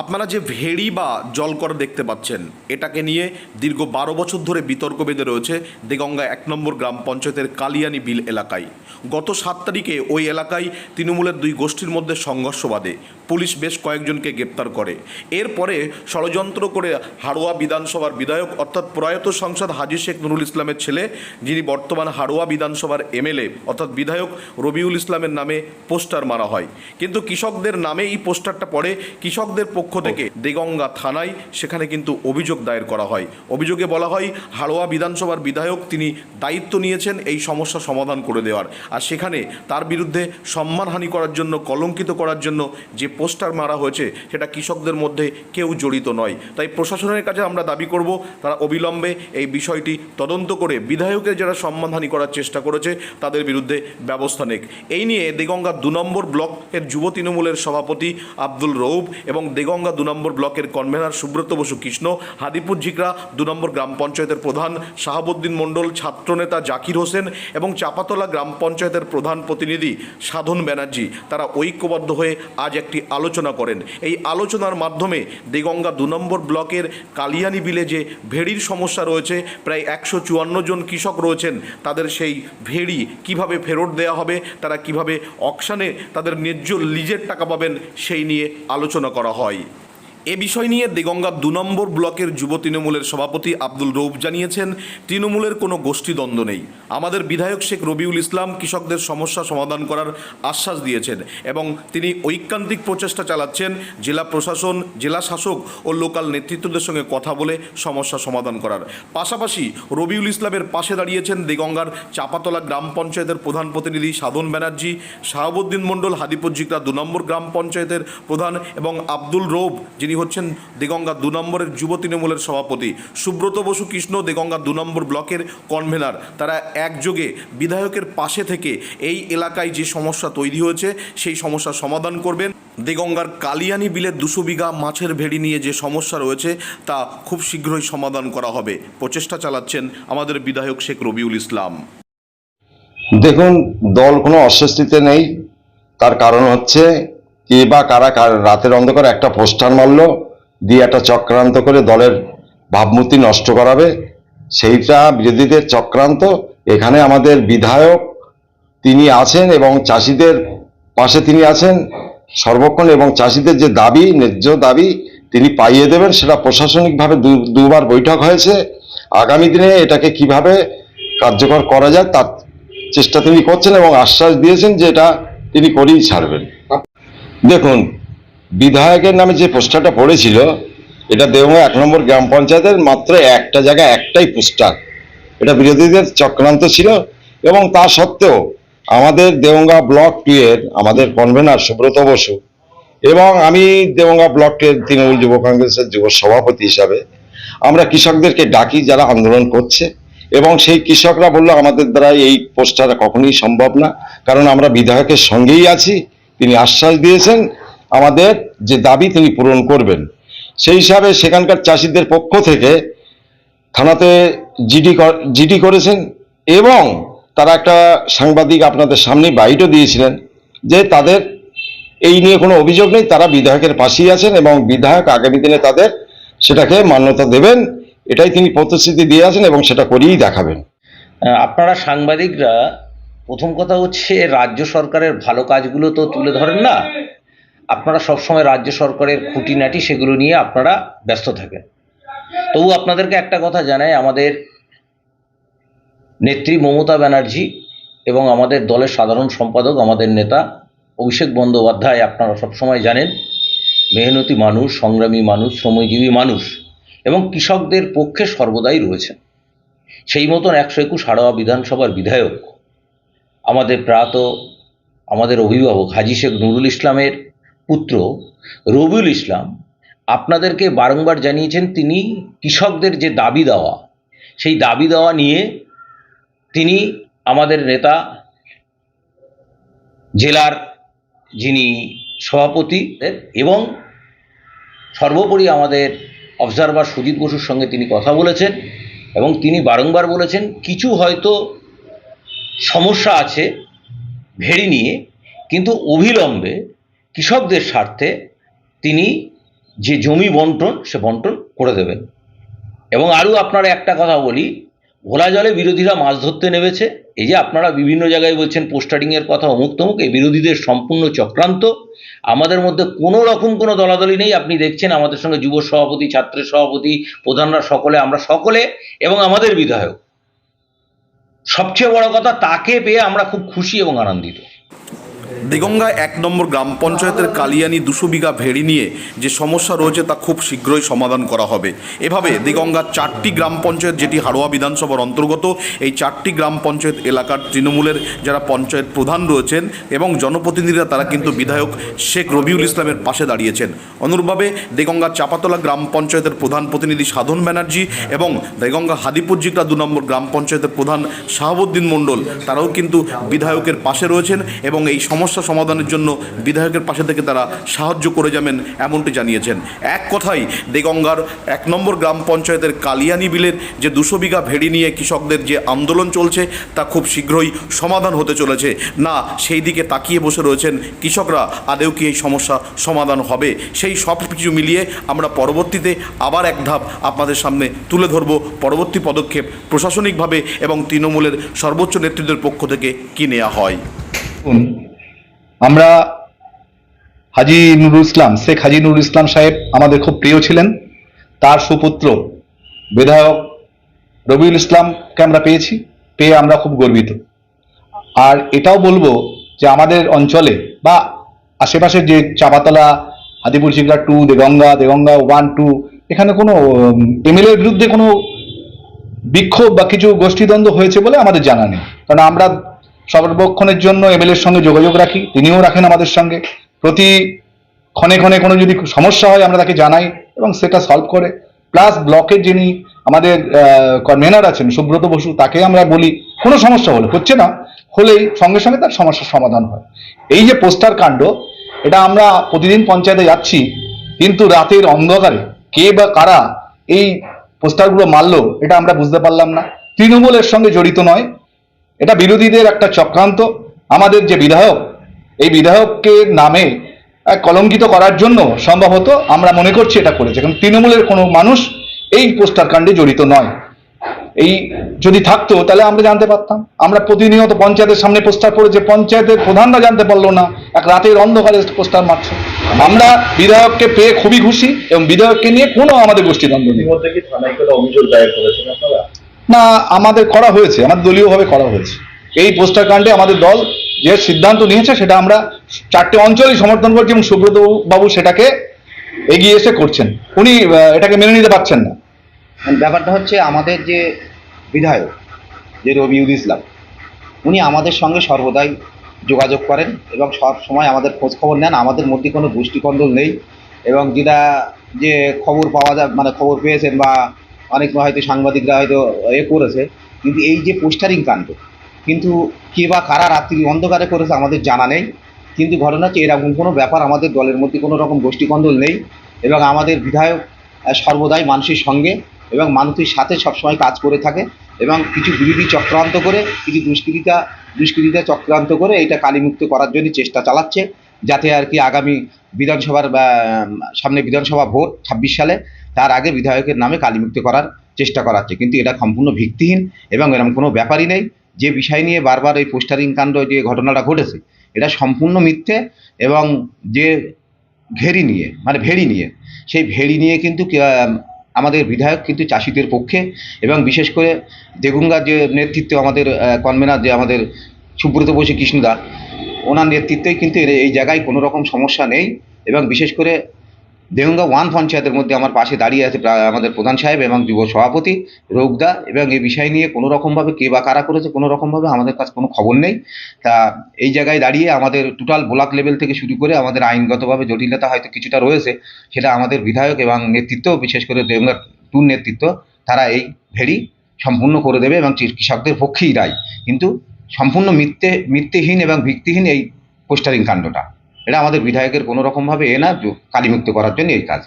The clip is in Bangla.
আপনারা যে ভেড়ি বা জলকর দেখতে পাচ্ছেন, এটাকে নিয়ে দীর্ঘ বারো বছর ধরে বিতর্ক বেঁধে রয়েছে দেগঙ্গা এক নম্বর গ্রাম পঞ্চায়েতের কালিয়ানি বিল এলাকায়। গত সাত তারিখে ওই এলাকায় তৃণমূলের দুই গোষ্ঠীর মধ্যে সংঘর্ষ বাধে। পুলিশ বেশ কয়েকজনকে গ্রেপ্তার করে। এরপরে ষড়যন্ত্র করে হাড়োয়া বিধানসভার বিধায়ক অর্থাৎ প্রয়াত সাংসদ হাজি শেখ নুরুল ইসলামের ছেলে, যিনি বর্তমান হাড়োয়া বিধানসভার এমএলএ অর্থাৎ বিধায়ক রবিউল ইসলামের নামে পোস্টার মারা হয়। কিন্তু কৃষকদের নামে এই পোস্টারটা পড়ে। কৃষকদের পক্ষ থেকে দেগঙ্গা থানায় সেখানে কিন্তু অভিযোগ দায়ের করা হয়। অভিযোগে বলা হয় হাড়োয়া বিধানসভার বিধায়ক তিনি দায়িত্ব নিয়েছেন এই সমস্যা সমাধান করে দেওয়ার। আর সেখানে তার বিরুদ্ধে সম্মানহানি করার জন্য কলঙ্কিত করার জন্য যে পোস্টার মারা হয়েছে সেটা কৃষকদের মধ্যে কেউ জড়িত নয়। তাই প্রশাসনের কাছে আমরা দাবি করব তারা অবিলম্বে এই বিষয়টি তদন্ত করে বিধায়কের যারা সম্মানহানি করার চেষ্টা করেছে তাদের বিরুদ্ধে ব্যবস্থা নেক। এই নিয়ে দেগঙ্গা দু নম্বর ব্লকের যুব তৃণমূলের সভাপতি আব্দুল রৌব এবং দেগঙ্গা দু নম্বর ব্লকের কনভেনার সুব্রত বসু কৃষ্ণ, হাদিপুর ঝিকরা দু নম্বর গ্রাম পঞ্চায়েতের প্রধান শাহাবুদ্দিন মণ্ডল ছাত্রনেতা জাকির হোসেন এবং চাপাতলা গ্রাম পঞ্চায়েতের প্রধান প্রতিনিধি সাধন ব্যানার্জি। তারা ঐক্যবদ্ধ হয়ে আজ একটি আলোচনা করেন। এই আলোচনার মাধ্যমে দেগঙ্গা দু নম্বর ব্লকের কালিয়ানি যে ভেড়ির সমস্যা রয়েছে। প্রায় একশো চুয়ান্ন জন কৃষক রয়েছেন। তাদের সেই ভেড়ি কীভাবে ফেরত দেওয়া হবে? তারা কীভাবে অকশানে তাদের ন্যায্য লিজের টাকা পাবেন? সেই নিয়ে আলোচনা করা হয়। এ বিষয় নিয়ে দেগঙ্গা দু নম্বর ব্লকের যুব তৃণমূলের সভাপতি আব্দুল রৌফ জানিয়েছেন, তৃণমূলের কোনো গোষ্ঠীদ্বন্দ্ব নেই। আমাদের বিধায়ক শেখ রবিউল ইসলাম কৃষকদের সমস্যা সমাধান করার আশ্বাস দিয়েছেন এবং তিনি ঐকান্তিক প্রচেষ্টা চালাচ্ছেন। জেলা প্রশাসন, জেলা শাসক ও লোকাল নেতৃত্বদের সঙ্গে কথা বলে সমস্যা সমাধান করার। পাশাপাশি রবিউল ইসলামের পাশে দাঁড়িয়েছেন দেগঙ্গার চাপাতলা গ্রাম পঞ্চায়েতের প্রধান প্রতিনিধি সাধন ব্যানার্জি, শাহাবুদ্দিন মণ্ডল হাদিপুর জিকরা দু নম্বর গ্রাম পঞ্চায়েতের প্রধান এবং আব্দুল রৌব যিনি হচ্ছেন দেগঙ্গা দু নম্বরের যুব তৃণমূলের সভাপতি। সুব্রত বসু কৃষ্ণ দেগঙ্গা দু নম্বর ব্লকের কনভেনার। তারা একযোগে বিধায়কের পাশে থেকে এই এলাকায় যে সমস্যা তৈরি হয়েছে, সেই সমস্যা সমাধান করবেন। দেগঙ্গার কালিয়ানি বিলের দুশো বিঘা মাছের ভেড়ি নিয়ে যে সমস্যা রয়েছে, তা খুব শীঘ্রই সমাধান করা হবে। প্রচেষ্টা চালাচ্ছেন আমাদের বিধায়ক শেখ রবিউল ইসলাম। দেখুন, দল কোনো অস্বস্তিতে নেই। তার কারণ হচ্ছে কে বা কারা রাতের অন্ধকার একটা পোস্টার মারলো, দিয়ে একটা চক্রান্ত করে দলের ভাবমূর্তি নষ্ট করাবে। সেইটা বিরোধীদের চক্রান্ত। এখানে আমাদের বিধায়ক তিনি আছেন এবং চাষিদের পাশে তিনি আছেন। সর্বক্ষণ এবং চাষিদের যে দাবি, ন্যায্য দাবি তিনি পাইয়ে দেবেন, সেটা প্রশাসনিকভাবে দুবার বৈঠক হয়েছে। আগামী দিনে এটাকে কীভাবে কার্যকর করা যায়, তার চেষ্টা তিনি করছেন এবং আশ্বাস দিয়েছেন যে এটা তিনি করেই ছাড়বেন। দেখুন, বিধায়কের নামে যে পোস্টারটা পড়েছিল, এটা দেবঙ্গা এক নম্বর গ্রাম পঞ্চায়েতের মাত্র একটা জায়গায় একটাই পোস্টার। এটা বিরোধীদের চক্রান্ত ছিল এবং তা সত্ত্বেও আমাদের দেবঙ্গা ব্লক টু এর আমাদের কনভেনার সুব্রত বসু এবং আমি দেবঙ্গা ব্লকের তৃণমূল যুব কংগ্রেসের যুব সভাপতি হিসাবে আমরা কৃষকদেরকে ডাকি যারা আন্দোলন করছে এবং সেই কৃষকরা বলল, আমাদের দ্বারা এই পোস্টার কখনোই সম্ভব না, কারণ আমরা বিধায়কের সঙ্গেই আছি তিনি আশ্বাস দিয়েছেন আমাদের যে দাবি তিনি পূরণ করবেন। সেই হিসাবে সেখানকার চাষিদের পক্ষ থেকে থানাতে জিডি জিডি করেছেন এবং তারা একটা সাংবাদিক আপনাদের সামনে বাইটও দিয়েছিলেন যে তাদের এই নিয়ে কোনো অভিযোগ নেই, তারা বিধায়কের পাশেই আছেন এবং বিধায়ক আগামী দিনে তাদের সেটাকে মান্যতা দেবেন, এটাই তিনি প্রতিশ্রুতি দিয়ে আছেন এবং সেটা করেই দেখাবেন। আপনারা সাংবাদিকরা প্রথম কথা হচ্ছে, রাজ্য সরকারের ভালো কাজগুলো তো তুলে ধরেন না। আপনারা সবসময় রাজ্য সরকারের খুঁটিনাটি সেগুলো নিয়ে আপনারা ব্যস্ত থাকেন। তবু আপনাদেরকে একটা কথা জানাই, আমাদের নেত্রী মমতা ব্যানার্জি এবং আমাদের দলের সাধারণ সম্পাদক, আমাদের নেতা অভিষেক বন্দ্যোপাধ্যায় আপনারা সবসময় জানেন, মেহনতি মানুষ, সংগ্রামী মানুষ, শ্রমজীবী মানুষ এবং কৃষকদের পক্ষে সর্বদাই রয়েছেন। সেই মতন একশো একুশ হাড়োয়া বিধানসভার বিধায়ক আমাদের প্রাত, আমাদের অভিভাবক হাজি শেখ নুরুল ইসলামের পুত্র রবিউল ইসলাম আপনাদেরকে বারংবার জানিয়েছেন তিনি কৃষকদের যে দাবি দেওয়া, সেই দাবি দেওয়া নিয়ে তিনি আমাদের নেতা জেলার যিনি সভাপতি এবং সর্বোপরি আমাদের অবজারভার সুজিত বসুর সঙ্গে তিনি কথা বলেছেন এবং তিনি বারংবার বলেছেন, কিছু হয়তো সমস্যা আছে, ভেড়ি নিয়ে, কিন্তু অবিলম্বে কৃষকদের স্বার্থে তিনি যে জমি বন্টন, সে বন্টন করে দেবেন। এবং আরও আপনারা একটা কথা বলি, ঘোলা জলে বিরোধীরা মাছ ধরতে নেমেছে। এই যে আপনারা বিভিন্ন জায়গায় বলছেন পোস্টারিংয়ের কথা অমুক তমুক, এই বিরোধীদের সম্পূর্ণ চক্রান্ত। আমাদের মধ্যে কোনো রকম কোনো দলাদলি নেই। আপনি দেখছেন আমাদের সঙ্গে যুব সভাপতি ছাত্রের সভাপতি, প্রধানরা সকলে, আমরা সকলে এবং আমাদের বিধায়ক। সবচেয়ে বড় কথা তাকে পেয়ে আমরা খুব খুশি এবং আনন্দিত। দেগঙ্গা এক নম্বর গ্রাম পঞ্চায়েতের কালিয়ানি দুশো বিঘা ভেড়ি নিয়ে যে সমস্যা রয়েছে তা খুব শীঘ্রই সমাধান করা হবে। এভাবে দিগঙ্গার চারটি গ্রাম পঞ্চায়েত, যেটি হাড়োয়া বিধানসভার অন্তর্গত, এই চারটি গ্রাম পঞ্চায়েত এলাকার তৃণমূলের যারা পঞ্চায়েত প্রধান রয়েছেন এবং জনপ্রতিনিধিরা, তারা কিন্তু বিধায়ক শেখ রবিউল ইসলামের পাশে দাঁড়িয়েছেন। অনুরূপভাবে দেগঙ্গা চাপাতলা গ্রাম পঞ্চায়েতের প্রধান প্রতিনিধি সাধন ব্যানার্জি এবং দেগঙ্গা হাদিপুর জিকরা দু নম্বর গ্রাম পঞ্চায়েতের প্রধান শাহাবুদ্দিন মণ্ডল, তারাও কিন্তু বিধায়কের পাশে রয়েছেন এবং এই সমস্যা সমাধানের জন্য বিধায়কের পাশে থেকে তারা সাহায্য করে যাবেন এমনটি জানিয়েছেন। এক কথাই দেগঙ্গার এক নম্বর গ্রাম পঞ্চায়েতের কালিয়ানি বিলের যে দুশো বিঘা ভেড়ি নিয়ে কৃষকদের যে আন্দোলন চলছে, তা খুব শীঘ্রই সমাধান হতে চলেছে। না, সেই দিকে তাকিয়ে বসে রয়েছেন কৃষকরা, আদেও কি এই সমস্যা সমাধান হবে? সেই সব কিছু মিলিয়ে আমরা পরবর্তীতে আবার এক ধাপ আপনাদের সামনে তুলে ধরব পরবর্তী পদক্ষেপ প্রশাসনিকভাবে এবং তৃণমূলের সর্বোচ্চ নেতৃত্বের পক্ষ থেকে কি নেওয়া হয়। আমরা হাজি নুরুল ইসলাম, শেখ হাজি নুরুল ইসলাম সাহেব আমাদের খুব প্রিয় ছিলেন। তার সুপুত্র বিধায়ক রবিউল ইসলামকে আমরা পেয়েছি, পেয়ে আমরা খুব গর্বিত। আর এটাও বলব যে আমাদের অঞ্চলে বা আশেপাশের যে Chapatala Hadipur Chigra two, Deganga Deganga one, two, এখানে কোনো এমএলএর বিরুদ্ধে কোনো বিক্ষোভ বা কিছু গোষ্ঠীদ্বন্দ্ব হয়েছে বলে আমাদের জানা নেই। কারণ আমরা সর্বক্ষণের জন্য এমএলএর সঙ্গে যোগাযোগ রাখি, তিনিও রাখেন আমাদের সঙ্গে। প্রতি ক্ষণে ক্ষণে কোনো যদি সমস্যা হয়, আমরা তাকে জানাই এবং সেটা সলভ করে। প্লাস ব্লকের যিনি আমাদের কনভেনার আছেন, সুব্রত বসু, তাকে আমরা বলি, কোনো সমস্যা হলে, হচ্ছে না, হলেই সঙ্গে সঙ্গে তার সমস্যার সমাধান হয়। এই যে পোস্টার কাণ্ড, এটা আমরা প্রতিদিন পঞ্চায়েতে যাচ্ছি, কিন্তু রাতের অন্ধকারে কে বা কারা এই পোস্টারগুলো মারলো, এটা আমরা বুঝতে পারলাম না। তৃণমূলের সঙ্গে জড়িত নয় এটা বিরোধীদের একটা চক্রান্ত। আমাদের যে বিধায়ক, এই বিধায়ককে নামে কলঙ্কিত করার জন্য সম্ভবত আমরা মনে করছি এটা করেছে। কারণ তৃণমূলের কোনো মানুষ এই পোস্টার কাণ্ডে জড়িত নয়। এই যদি থাকতো, তাহলে আমরা জানতে পারতাম। আমরা প্রতিনিয়ত পঞ্চায়েতের সামনে পোস্টার পড়েছে, পঞ্চায়েতের প্রধানরা জানতে পারল না। এক রাতের অন্ধকারে পোস্টার মারছে। আমরা বিধায়ককে পেয়ে খুবই খুশি এবং বিধায়ককে নিয়ে কোনো আমাদের গোষ্ঠীদ্বন্দ্ব নেই। না আমাদের করা হয়েছে আমাদের দলীয়ভাবে করা হয়েছে। এই পোস্টার কাণ্ডে আমাদের দল যে সিদ্ধান্ত নিয়েছে, সেটা আমরা চারটে অঞ্চলই সমর্থন করছি এবং সুব্রত বাবু সেটাকে এগিয়ে এসে করছেন। উনি এটাকে মেনে নিতে পারছেন না। ব্যাপারটা হচ্ছে আমাদের যে বিধায়ক, যে রবিউল ইসলাম, উনি আমাদের সঙ্গে সর্বদাই যোগাযোগ করেন এবং সব সময় আমাদের খোঁজ খবর নেন। আমাদের মধ্যে কোনো গোষ্ঠীকন্দল নেই এবং যেটা যে খবর পাওয়া যায় মানে খবর পেয়েছেন বা অনেক হয়তো সাংবাদিকরা হয়তো এ করেছে, কিন্তু এই যে পোস্টারিং কাণ্ড, কিন্তু কে বা কারা রাত্রি অন্ধকারে করেছে আমাদের জানা নেই, কিন্তু ঘটনা হচ্ছে এরকম কোনো ব্যাপার আমাদের দলের মধ্যে কোনো রকম গোষ্ঠীকন্দল নেই এবং আমাদের বিধায়ক সর্বদাই মানুষের সঙ্গে এবং মানুষের সাথে সবসময় কাজ করে থাকে এবং কিছু বিরোধী চক্রান্ত করে, কিছু দুষ্কৃতিতা দুষ্কৃতিতা চক্রান্ত করে এটা কালীমুক্ত করার জন্য চেষ্টা চালাচ্ছে, যাতে আর কি আগামী বিধানসভার সামনে বিধানসভা ভোট ছাব্বিশ সালে তার আগে বিধায়কের নামে কালিমুক্ত করার চেষ্টা করাচ্ছে কিন্তু এটা সম্পূর্ণ ভিত্তিহীন এবং এরকম কোনো ব্যাপারই নেই। যে বিষয় নিয়ে বারবার এই পোস্টারিং কাণ্ড যে ঘটনাটা ঘটেছে, এটা সম্পূর্ণ মিথ্যে এবং যে ঘেরি নিয়ে মানে ভেড়ি নিয়ে, সেই ভেড়ি নিয়ে কিন্তু আমাদের বিধায়ক কিন্তু চাষিদের পক্ষে এবং বিশেষ করে দেগুঙ্গার যে নেতৃত্বে আমাদের কনভেনার যে আমাদের সুব্রত বসু কৃষ্ণদা, ওনার নেতৃত্বেই কিন্তু এই জায়গায় কোনো রকম সমস্যা নেই এবং বিশেষ করে দেগুঙ্গা ওয়ান পঞ্চায়েতের মধ্যে আমার পাশে দাঁড়িয়ে আছে আমাদের প্রধান সাহেব এবং যুব সভাপতি রোগদা এবং এই বিষয় নিয়ে কোনো রকমভাবে কে বা কারা করেছে, কোনো রকমভাবে আমাদের কাছে কোনো খবর নেই। তা এই জায়গায় দাঁড়িয়ে আমাদের টোটাল ব্লক লেভেল থেকে শুরু করে আমাদের আইনগতভাবে জটিলতা হয়তো কিছুটা রয়েছে, সেটা আমাদের বিধায়ক এবং নেতৃত্ব, বিশেষ করে দেবঙ্গা টুর নেতৃত্ব, তারা এই ভেড়ি সম্পূর্ণ করে দেবে এবং কৃষকদের পক্ষেই রায় কিন্তু সম্পূর্ণ মিথ্যে, মিথ্যেহীন এবং ভিত্তিহীন এই পোস্টারিং কাণ্ডটা। এটা আমাদের বিধায়কের কোনো রকমভাবে এ না কালিমুক্ত করার জন্য এই কাজ।